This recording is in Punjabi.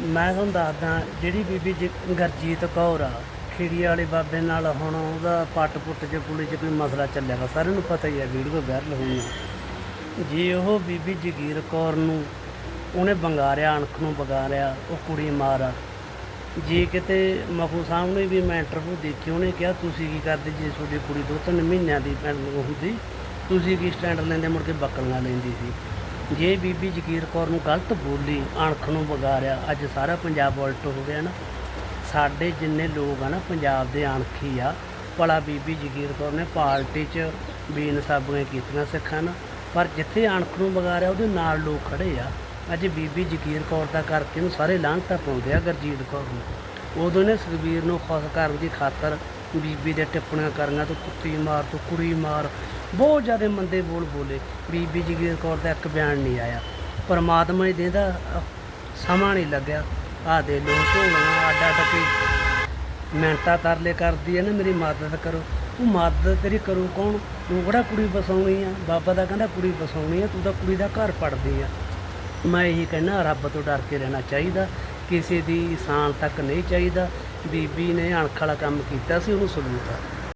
ਮੈਂ ਤੁਹਾਨੂੰ ਦੱਸਦਾ, ਜਿਹੜੀ ਬੀਬੀ ਜ- ਗਰਜੀਤ ਕੌਰ ਆ, ਖਿੜੀ ਵਾਲੇ ਬਾਬੇ ਨਾਲ ਹੁਣ ਉਹਦਾ ਪੱਟ ਪੁੱਟ ਚ, ਪੁਲੀ ਚ ਕੋਈ ਮਸਲਾ ਚੱਲਿਆ ਵਾ, ਸਾਰਿਆਂ ਨੂੰ ਪਤਾ ਹੀ ਆ, ਵੀਡੀਓ ਵਾਇਰਲ ਹੋਈ ਆ। ਜੇ ਉਹ ਬੀਬੀ ਜਗੀਰ ਕੌਰ ਨੂੰ, ਉਹਨੇ ਬੰਗਾਰਿਆ ਅਣਖ ਨੂੰ ਬੰਗਾਰਿਆ ਉਹ ਕੁੜੀ ਮਾਰ ਜੇ ਕਿਤੇ ਮਖੂ ਨੇ ਵੀ ਮੈਂ ਇੰਟਰਵਿਊ ਦੇਖੀ, ਉਹਨੇ ਕਿਹਾ, ਤੁਸੀਂ ਕੀ ਕਰਦੇ ਜੇ ਤੁਹਾਡੀ ਕੁੜੀ ਦੋ ਤਿੰਨ ਮਹੀਨਿਆਂ ਦੀ ਭੈਣ ਹੁੰਦੀ? ਤੁਸੀਂ ਕੀ ਸਟੈਂਡ ਲੈਂਦੇ ਮੁੜ ਕੇ ਬੱਕਲੀਆਂ ਲੈਂਦੀ ਸੀ? ਜੇ ਬੀਬੀ ਜਗੀਰ ਕੌਰ ਨੂੰ ਗਲਤ ਬੋਲੀ ਅਣਖ ਨੂੰ ਵਿਗਾੜਿਆ, ਅੱਜ ਸਾਰਾ ਪੰਜਾਬ ਉਲਟ ਹੋ ਗਿਆ ਨਾ। ਸਾਡੇ ਜਿੰਨੇ ਲੋਕ ਆ ਨਾ, ਪੰਜਾਬ ਦੇ ਅਣਖੀ ਆ, ਭਲਾ ਬੀਬੀ ਜਗੀਰ ਕੌਰ ਨੇ ਪਾਰਟੀ 'ਚ ਬੇਇਨਸਾਫੀਆਂ ਕੀਤੀਆਂ ਸਿੱਖਾਂ ਨਾਲ। ਪਰ ਜਿੱਥੇ ਅਣਖ ਨੂੰ ਵਿਗਾੜਿਆ, ਉਹਦੇ ਨਾਲ ਲੋਕ ਖੜੇ ਆ। ਅੱਜ ਬੀਬੀ ਜਗੀਰ ਕੌਰ ਦਾ ਕਰਕੇ ਉਹਨੂੰ ਸਾਰੇ ਲਾਂਘਤਾ ਪਾਉਂਦੇ ਆ ਗਰਜੀਤ ਕੌਰ ਨੂੰ। ਉਦੋਂ ਨੇ ਸੁਖਬੀਰ ਨੂੰ ਖੁਸ਼ ਕਰਨ ਦੀ ਖਾਤਰ ਬੀਬੀ ਦੇ ਟਿੱਪਣੀਆਂ ਕਰੀਆਂ ਤੂੰ ਕੁੱਤੀ ਮਾਰ ਤੂੰ, ਕੁੜੀ ਮਾਰ। ਬਹੁਤ ਜ਼ਿਆਦਾ ਮੰਦੇ ਬੋਲ ਬੋਲੇ। ਬੀਬੀ ਜਗੀਰ ਕੌਰ ਦਾ ਇੱਕ ਬਿਆਨ ਨਹੀਂ ਆਇਆ। ਪਰਮਾਤਮਾ ਹੀ ਦੇਦਾ ਸਮਾਂ ਨਹੀਂ ਲੱਗਿਆ। ਆ ਦੇ ਲੋ ਝੋਲੀਆਂ ਅੱਡ ਅੱਡ ਕੇ ਮਿਹਨਤਾਂ ਤਰਲੇ ਕਰਦੀ ਹੈ ਨਾ, ਮੇਰੀ ਮਦਦ ਕਰੋ। ਤੂੰ ਮਦਦ ਤੇਰੀ ਕਰੂ ਕੌਣ? ਤੂੰ ਕਿਹੜਾ ਕੁੜੀ ਬਸਾਉਣੀ ਆ? ਬਾਬਾ ਦਾ ਕਹਿੰਦਾ ਕੁੜੀ ਬਸਾਉਣੀ ਆ, ਤੂੰ ਤਾਂ ਕੁੜੀ ਦਾ ਘਰ ਪੜਦੀ ਆ। ਮੈਂ ਇਹੀ ਕਹਿੰਦਾ, ਰੱਬ ਤੋਂ ਡਰ ਕੇ ਰਹਿਣਾ ਚਾਹੀਦਾ। ਕਿਸੇ ਦੀ ਇਨਸਾਨ ਤੱਕ ਨਹੀਂ ਚਾਹੀਦਾ। ਬੀਬੀ ਨੇ ਅਣਖ ਵਾਲਾ ਕੰਮ ਕੀਤਾ ਸੀ, ਉਹਨੂੰ ਸਲੂਟ ਆ।